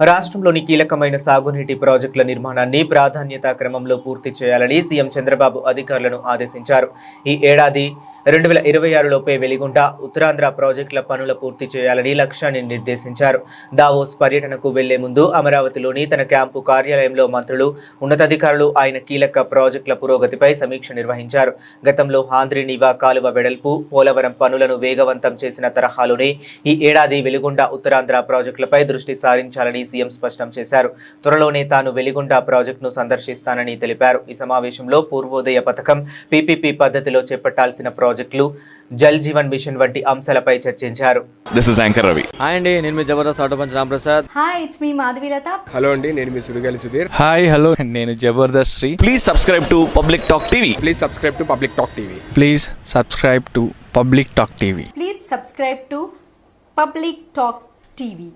రాష్ట్రంలోని కీలకమైన సాగునీటి ప్రాజెక్టుల నిర్మాణాన్ని ప్రాధాన్యతా క్రమంలో పూర్తి చేయాలని సీఎం చంద్రబాబు అధికారులను ఆదేశించారు. ఈ ఏడాది రెండు వేల ఇరవై ఆరులోపే వెలిగొండ ఉత్తరాంధ్ర ప్రాజెక్టుల పనుల పూర్తి చేయాలని లక్ష్యాన్ని నిర్దేశించారు. దావోస్ పర్యటనకు వెళ్ళే ముందు అమరావతిలోని తన క్యాంపు కార్యాలయంలో మంత్రులు ఉన్నతాధికారులు ఆయన కీలక ప్రాజెక్టుల పురోగతిపై సమీక్ష నిర్వహించారు. గతంలో హాంద్రి నివా కాలువ వెడల్పు పోలవరం పనులను వేగవంతం చేసిన తరహాలోనే ఈ ఏడాది వెలిగొండ ఉత్తరాంధ్ర ప్రాజెక్టులపై దృష్టి సారించాలని సీఎం స్పష్టం చేశారు. త్వరలోనే తాను వెలిగొండ ప్రాజెక్టును సందర్శిస్తానని తెలిపారు. ఈ సమావేశంలో పూర్వోదయ పథకం పీపీపీ పద్ధతిలో చేపట్టాల్సిన ప్రాజెక్టులు జల్ జీవన్ మిషన్ వంటి అంశాలపై చర్చించారు. This is anchor Ravi hi అండి నేను మీ Jabardasth auto punch Ramprasad. Hi it's me Madhavilatha hello అండి నేను మీ సుడిగాలి సుధీర్. హాయ్ హలో నేను Jabardasth Sri. Please subscribe to public talk TV please subscribe to public talk TV please subscribe to public talk TV please subscribe to public talk TV